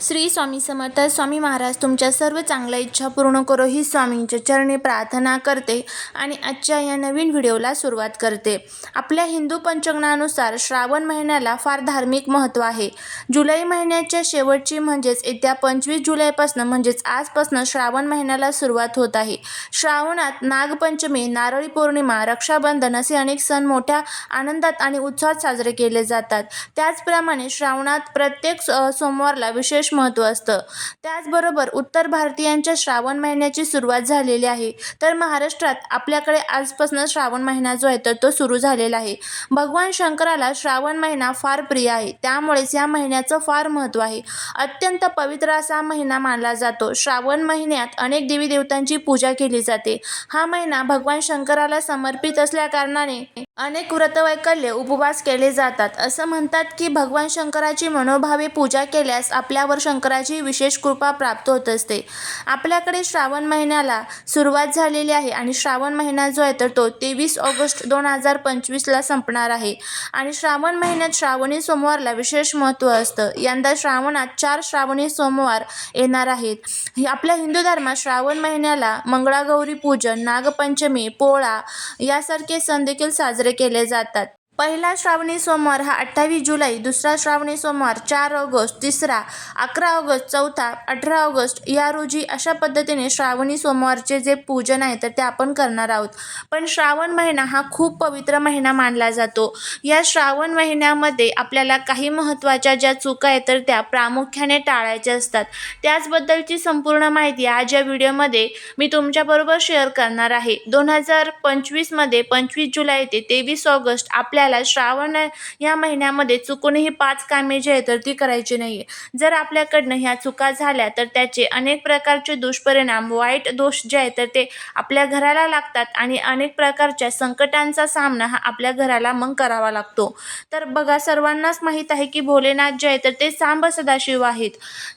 श्री स्वामी समर्थ स्वामी महाराज तुमच्या सर्व चांगल्या इच्छा पूर्ण करो ही स्वामींच्या चरणी प्रार्थना करते आणि आजच्या या नवीन व्हिडिओला सुरुवात करते. आपल्या हिंदू पंचांगानुसार श्रावण महिन्याला फार धार्मिक महत्त्व आहे. जुलै महिन्याच्या शेवटची म्हणजेच येत्या पंचवीस जुलैपासून म्हणजेच आजपासून श्रावण महिन्याला सुरुवात होत आहे. श्रावणात नागपंचमी नारळी पौर्णिमा रक्षाबंधन असे अनेक सण मोठ्या आनंदात आणि उत्साहात साजरे केले जातात. त्याचप्रमाणे श्रावणात प्रत्येक स- सोमवारला विशेष महत्त्व असतं. त्याचबरोबर उत्तर भारतीयांच्या श्रावण महिन्याची सुरुवात झालेली आहे. तर महाराष्ट्रात आपल्याकडे आजपासून श्रावण महिना जो आहे तर तो सुरू झालेला आहे. भगवान शंकराला श्रावण महिना फार प्रिय आहे. त्यामुळेच या महिन्याचं फार महत्त्व आहे. अत्यंत पवित्र असा महिना मानला जातो. श्रावण महिन्यात अनेक देवी देवतांची पूजा केली जाते. हा महिना भगवान शंकराला समर्पित असल्याकारणाने अनेक व्रतवैकल्य उपवास केले जातात. असं म्हणतात की भगवान शंकराची मनोभावे पूजा केल्यास आपल्यावर शंकराची विशेष कृपा प्राप्त होत असते. आपल्याकडे श्रावण महिन्याला सुरुवात झालेली आहे आणि श्रावण महिना जो आहे तर तो तेवीस ऑगस्ट दोन हजार पंचवीसला संपणार आहे. आणि श्रावण महिन्यात श्रावणी सोमवारला विशेष महत्त्व असतं. यंदा श्रावणात चार श्रावणी सोमवार येणार आहेत. आपल्या हिंदू धर्मात श्रावण महिन्याला मंगळागौरी पूजन नागपंचमी पोळा यासारखे सण देखील साजरे केले जातात. पहिला श्रावणी सोमवार हा अठ्ठावीस जुलै दुसरा श्रावणी सोमवार चार ऑगस्ट तिसरा अकरा ऑगस्ट चौथा अठरा ऑगस्ट या रोजी अशा पद्धतीने श्रावणी सोमवारचे जे पूजन आहे तर ते आपण करणार आहोत. पण श्रावण महिना हा खूप पवित्र महिना मानला जातो. या श्रावण महिन्यामध्ये आपल्याला काही महत्त्वाच्या ज्या चुका आहेत तर त्या प्रामुख्याने टाळायच्या असतात. त्याचबद्दलची संपूर्ण माहिती आज या व्हिडिओमध्ये मी तुमच्याबरोबर शेअर करणार आहे. दोन हजार पंचवीसमध्ये पंचवीस जुलै ते तेवीस ऑगस्ट आपल्या आपल्याला श्रावण या महिन्यामध्ये चुकूनही पाच कामे जी आहेत तर ती करायची नाही आहे जर आपल्याकडनं ह्या चुका झाल्या तर त्याचे अनेक प्रकारचे दुष्परिणाम वाईट दोष जे आहेत तर ते आपल्या घराला लागतात आणि अनेक प्रकारच्या संकटांचा सामना हा आपल्या घराला मग करावा लागतो. तर बघा सर्वांनाच माहीत आहे की भोलेनाथ जे आहे तर ते सांब सदाशिव आहेत.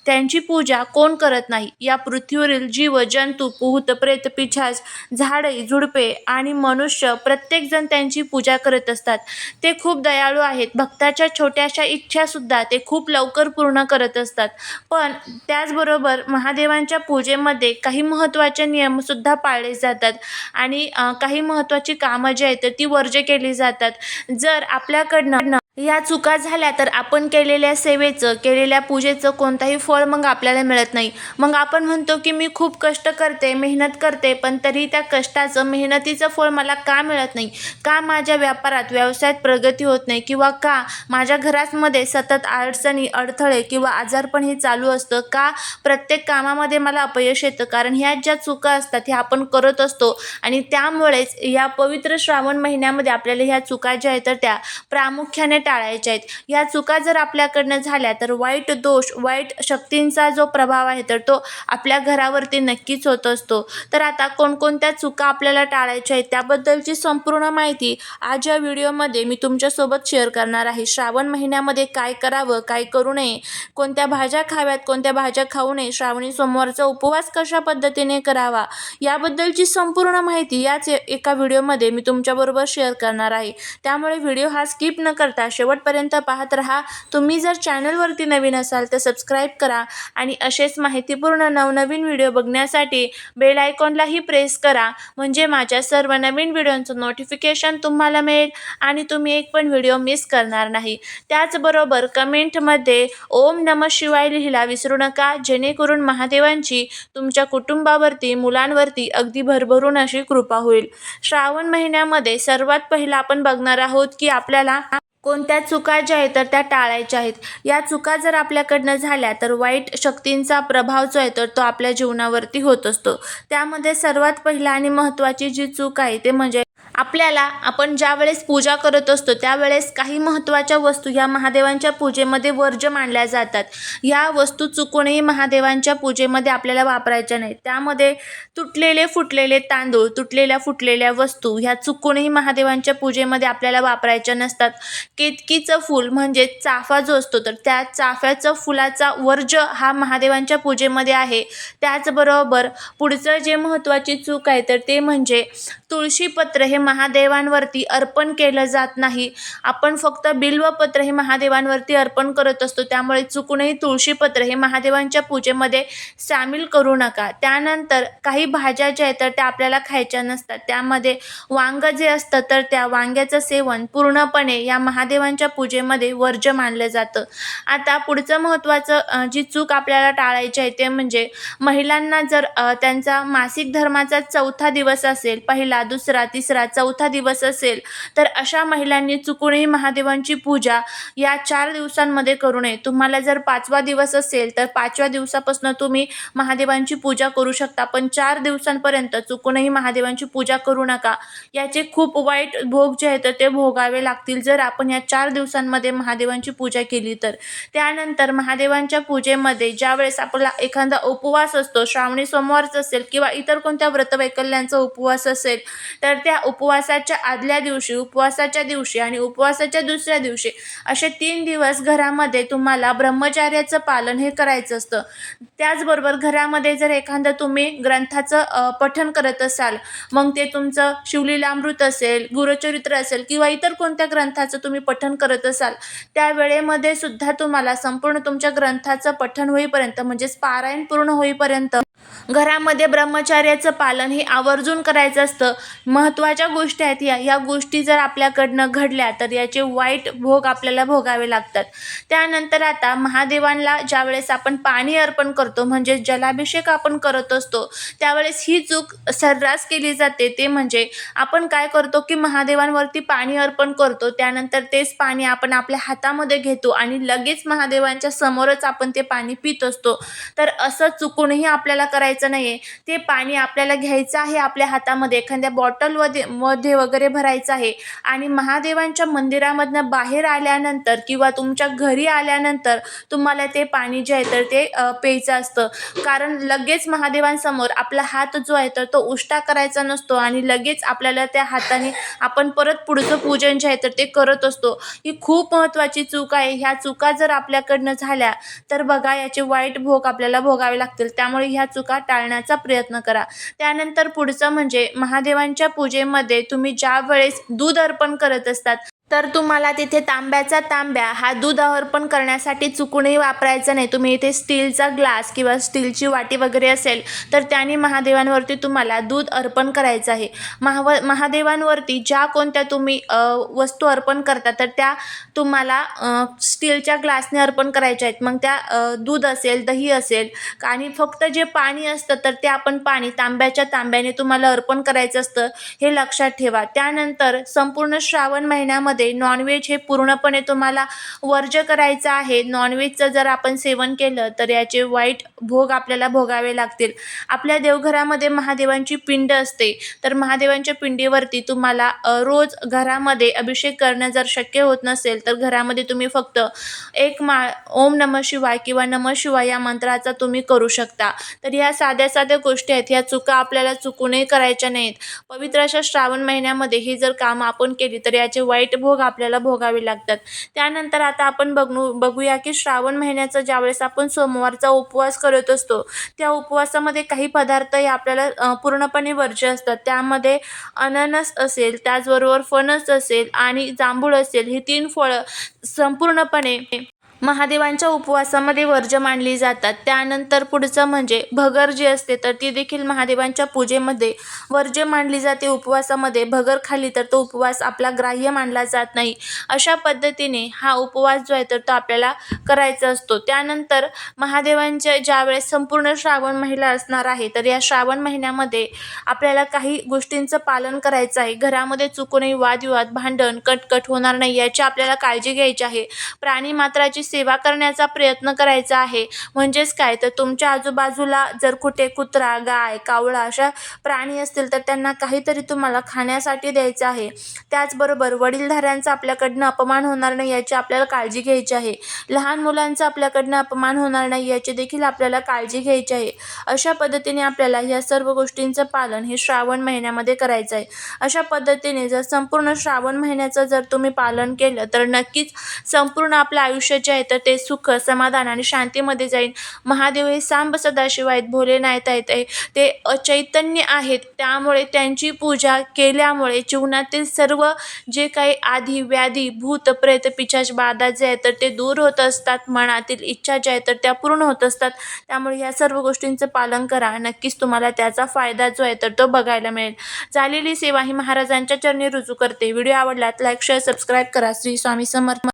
त्यांची पूजा कोण करत नाही? या पृथ्वीवरील जीव जंतू भूत प्रेत पिछाज झाडे झुडपे आणि मनुष्य प्रत्येकजण त्यांची पूजा करत असतात. ते खूप दयाळू आहेत. भक्ताच्या छोट्याशा इच्छासुद्धा ते खूप लवकर पूर्ण करत असतात. पण त्याचबरोबर महादेवांच्या पूजेमध्ये काही महत्त्वाचे नियमसुद्धा पाळले जातात. आणि काही महत्त्वाची कामं जी आहेत तर ती वर्ज्य केली जातात. जर आपल्याकडनं या चुका झाल्या तर आपण केलेल्या सेवेचं केलेल्या पूजेचं कोणताही फळ मग आपल्याला मिळत नाही. मग आपण म्हणतो की मी खूप कष्ट करते मेहनत करते पण तरी त्या कष्टाचं मेहनतीचं फळ मला का मिळत नाही? का माझ्या व्यापारात व्यवसायात प्रगती होत नाही? किंवा का माझ्या घरामध्ये सतत अडचणी अडथळे किंवा आजारपण हे चालू असतं? का प्रत्येक कामामध्ये मला अपयश येतं? कारण ह्या ज्या चुका असतात ह्या आपण करत असतो आणि त्यामुळेच या पवित्र श्रावण महिन्यामध्ये आपल्याला ह्या चुका ज्या आहेत तर त्या प्रामुख्याने टाळायच्या आहेत. या चुका जर आपल्याकडनं झाल्या तर वाईट दोष वाईट शक्तींचा जो प्रभाव आहे तर तो आपल्या घरावरती नक्कीच होत असतो. तर आता कोणकोणत्या चुका आपल्याला टाळायच्या आहेत त्याबद्दलची संपूर्ण माहिती आज या व्हिडिओमध्ये मी तुमच्यासोबत शेअर करणार आहे. श्रावण महिन्यामध्ये काय करावं काय करू नये कोणत्या भाज्या खाव्यात कोणत्या भाज्या खाऊ नये श्रावणी सोमवारचा उपवास कशा पद्धतीने करावा याबद्दलची संपूर्ण माहिती याच एका व्हिडिओमध्ये मी तुमच्याबरोबर शेअर करणार आहे. त्यामुळे व्हिडिओ हा स्किप न करता शेवटपर्यंत पाहत राहा. तुम्ही जर चॅनलवरती नवीन असाल तर सबस्क्राईब करा आणि असेच माहितीपूर्ण नवनवीन व्हिडिओ बघण्यासाठी बेल आयकॉनलाही प्रेस करा. म्हणजे माझ्या सर्व नवीन व्हिडिओंचं नोटिफिकेशन तुम्हाला मिळेल आणि तुम्ही एक पण व्हिडिओ मिस करणार नाही. त्याचबरोबर कमेंटमध्ये ओम नम शिवाय लिहिला विसरू नका. जेणेकरून महादेवांची तुमच्या कुटुंबावरती मुलांवरती अगदी भरभरून अशी कृपा होईल. श्रावण महिन्यामध्ये सर्वात पहिला आपण बघणार आहोत की आपल्याला कोणत्या चुका ज्या आहेत तर त्या टाळायच्या आहेत. या चुका जर आपल्याकडनं झाल्या तर वाईट शक्तींचा प्रभाव जो आहे तर तो आपल्या जीवनावरती होत असतो. त्यामध्ये सर्वात पहिला आणि महत्त्वाची जी चूक आहे ते म्हणजे आपल्याला आपण ज्या वेळेस पूजा करत असतो त्यावेळेस काही महत्त्वाच्या वस्तू ह्या महादेवांच्या पूजेमध्ये वर्ज्य मानल्या जातात. ह्या वस्तू चुकूनही महादेवांच्या पूजेमध्ये आपल्याला वापरायच्या नाही त्यामध्ये तुटलेले फुटलेले तांदूळ तुटलेल्या फुटलेल्या वस्तू ह्या चुकूनही महादेवांच्या पूजेमध्ये आपल्याला वापरायच्या नसतात. केतकीचं फूल म्हणजे चाफा जो असतो तर त्या चाफ्याचं फुलाचा वर्ज्य हा महादेवांच्या पूजेमध्ये आहे. त्याचबरोबर पुढचं जे महत्त्वाची चूक आहे तर ते म्हणजे तुळशीपत्र हे महादेवांवरती अर्पण केलं जात नाही. आपण फक्त बिल्वपत्र हे महादेवांवरती अर्पण करत असतो. त्यामुळे चुकूनही तुळशीपत्र हे महादेवांच्या पूजेमध्ये सामील करू नका. त्यानंतर काही भाज्या ज्या आहेत तर त्या आपल्याला खायच्या नसतात. त्यामध्ये वांगं जे असतं तर त्या वांग्याचं सेवन पूर्णपणे या महादेवांच्या पूजेमध्ये वर्ज्य मानलं जातं. आता पुढचं महत्त्वाचं जी चूक आपल्याला टाळायची आहे ते म्हणजे महिलांना जर त्यांचा मासिक धर्माचा चौथा दिवस असेल पहिला दुसरा तिसरा चौथा दिवस असेल तर अशा महिलांनी चुकूनही महादेवांची पूजा या चार दिवसांमध्ये करू नये. तुम्हाला जर पाचवा दिवस असेल तर पाचव्या दिवसापासून तुम्ही महादेवांची पूजा करू शकता पण चार दिवसांपर्यंत चुकूनही महादेवांची पूजा करू नका. याचे खूप वाईट भोग जे आहेत ते भोगावे लागतील. जर आपण या चार दिवसांमध्ये महादेवांची पूजा केली तर. त्यानंतर महादेवांच्या पूजेमध्ये ज्यावेळेस आपला एखादा उपवास असतो श्रावणी सोमवारचा असेल किंवा इतर कोणत्या व्रतवैकल्यांचा उपवास असेल तर त्या उपवासाच्या आदल्या दिवशी उपवासाच्या दिवशी आणि उपवासाच्या दुसऱ्या दिवशी असे तीन दिवस घरामध्ये तुम्हाला ब्रह्मचार्याचं पालन हे करायचं असतं. त्याचबरोबर घरामध्ये जर एखादं तुम्ही ग्रंथाचं पठन करत असाल मग ते तुमचं शिवलीलामृत असेल गुरुचरित्र असेल किंवा इतर कोणत्या ग्रंथाचं तुम्ही पठन करत असाल त्या वेळेमध्ये सुद्धा तुम्हाला संपूर्ण तुमच्या ग्रंथाचं पठन होईपर्यंत म्हणजेच पारायण पूर्ण होईपर्यंत घरामध्ये ब्रह्मचार्याचं पालन हे आवर्जून करायचं असतं. महत्त्वाच्या गोष्टी आहेत या. या गोष्टी जर आपल्याकडनं घडल्या तर याचे वाईट भोग आपल्याला भोगावे लागतात. त्यानंतर आता महादेवांना ज्यावेळेस आपण पाणी अर्पण करतो म्हणजे जलाभिषेक आपण करत असतो त्यावेळेस ही चूक सर्रास केली जाते. ते म्हणजे आपण काय करतो की महादेवांवरती पाणी अर्पण करतो त्यानंतर तेच पाणी आपण आपल्या हातामध्ये घेतो आणि लगेच महादेवांच्या समोरच आपण ते पाणी पित असतो. तर असं चुकूनही आपल्याला करायचं नाही आहे ते पाणी आपल्याला घ्यायचं आहे आपल्या हातामध्ये. एखाद्या बॉटलमध्ये मध्ये वगैरे भरायचं आहे. आणि महादेवांच्या मंदिरामधनं बाहेर आल्यानंतर किंवा तुमच्या घरी आल्यानंतर तुम्हाला ते पाणी जे आहे तर ते प्यायचं असतं. कारण लगेच महादेवांसमोर आपला हात जो आहे तर तो उष्टा करायचा नसतो आणि लगेच आपल्याला त्या हाताने आपण परत पुढचं पूजन जे आहे तर ते करत असतो. ही खूप महत्त्वाची चूक आहे. ह्या चुका जर आपल्याकडनं झाल्या तर बघा याचे वाईट भोग आपल्याला भोगावे लागतील. त्यामुळे ह्या टाळण्याचा प्रयत्न करा. त्यानंतर पुढचं म्हणजे महादेवांच्या पूजेमध्ये तुम्ही ज्या वेळेस दूध अर्पण करत असतात तर तुम्हाला तिथे तांब्याचा तांब्या हा दूध अर्पण करण्यासाठी चुकूनही वापरायचा नाही. तुम्ही इथे स्टीलचा ग्लास किंवा स्टीलची वाटी वगैरे असेल तर त्याने महादेवांवरती तुम्हाला दूध अर्पण करायचं आहे. महाव महादेवांवरती ज्या कोणत्या तुम्ही वस्तू अर्पण करता तर त्या तुम्हाला स्टीलच्या ग्लासने अर्पण करायच्या आहेत. मग त्या दूध असेल दही असेल आणि फक्त जे पाणी असतं तर ते आपण पाणी तांब्याच्या तांब्याने तुम्हाला अर्पण करायचं असतं हे लक्षात ठेवा. त्यानंतर संपूर्ण श्रावण महिन्यामध्ये नॉनव्हेज हे पूर्णपणे तुम्हाला वर्ज्य करायचं आहे. नॉनव्हेजचं जर आपण सेवन केलं तर याचे वाईट भोग आपल्याला भोगावे लागतील. आपल्या देवघरामध्ये महादेवांची पिंड असते. तर महादेवांच्या पिंडीवरती तुम्हाला रोज घरामध्ये अभिषेक करणं जर शक्य होत नसेल तर घरामध्ये तुम्ही फक्त एक माळ ओम नम शिवाय किंवा नम शिवाय या मंत्राचा तुम्ही करू शकता. तर ह्या साध्या साध्या गोष्टी आहेत. ह्या चुका आपल्याला चुकूनही करायच्या नाहीत. पवित्र अशा श्रावण महिन्यामध्ये ही जर कामं आपण केली तर याचे वाईट भोग भोग आपल्याला भोगावे लागतात. त्यानंतर आता आपण बघू बघूया की श्रावण महिन्याचा ज्यावेळेस आपण सोमवारचा उपवास करत असतो त्या उपवासामध्ये काही पदार्थ हे आपल्याला पूर्णपणे वर्ज्य असतात. त्यामध्ये अननस असेल त्याचबरोबर फणस असेल आणि जांभूळ असेल ही तीन फळं संपूर्णपणे महादेवांच्या उपवासामध्ये वर्ज्य मानली जातात. त्यानंतर पुढचं म्हणजे भगर जी असते तर ती देखील महादेवांच्या पूजेमध्ये वर्ज्य मानली जाते. उपवासामध्ये भगर खाली तर तो उपवास आपला ग्राह्य मानला जात नाही. अशा पद्धतीने हा उपवास जो आहे तर तो आपल्याला करायचा असतो. त्यानंतर महादेवांच्या ज्यावेळेस संपूर्ण श्रावण महिला असणार आहे तर या श्रावण महिन्यामध्ये आपल्याला काही गोष्टींचं पालन करायचं आहे. घरामध्ये चुकूनही वादविवाद भांडण कटकट होणार नाही याची आपल्याला काळजी घ्यायची आहे. प्राणी मात्राची सेवा करण्याचा प्रयत्न करायचा आहे. म्हणजेच काय? तर तुमच्या आजूबाजूला जर कुठे कुत्रा गाय कावळा अशा प्राणी असतील तर त्यांना काहीतरी तुम्हाला खाण्यासाठी द्यायचं आहे. त्याचबरोबर वडीलधाऱ्यांचा आपल्याकडनं अपमान होणार नाही याची आपल्याला काळजी घ्यायची आहे. लहान मुलांचा आपल्याकडनं अपमान होणार नाही याची देखील आपल्याला काळजी घ्यायची आहे. अशा पद्धतीने आपल्याला ह्या सर्व गोष्टींचं पालन हे श्रावण महिन्यामध्ये करायचं आहे. अशा पद्धतीने जर संपूर्ण श्रावण महिन्याचं जर तुम्ही पालन केलं तर नक्कीच संपूर्ण आपलं आयुष्याच्या आहे तर ते सुख समाधान आणि शांतीमध्ये जाईल महादेव हे सांब सदाशिव आहेत भोलेनाथ आहेत. ते अचैतन्य चैतन्य आहेत. त्यामुळे त्यांची पूजा केल्यामुळे जीवनातील सर्व जे काही आधी व्याधी भूत प्रेत पिशाच बाधा जे आहेत तर ते दूर होत असतात. मनातील इच्छा ज्या आहेत तर त्या पूर्ण होत असतात. त्यामुळे ह्या सर्व गोष्टींचं पालन करा. नक्कीच तुम्हाला त्याचा फायदा जो आहे तर तो बघायला मिळेल. झालेली सेवा ही महाराजांच्या चरणी रुजू करते. व्हिडिओ आवडल्यात लाईक शेअर सबस्क्राईब करा. श्री स्वामी समर्थ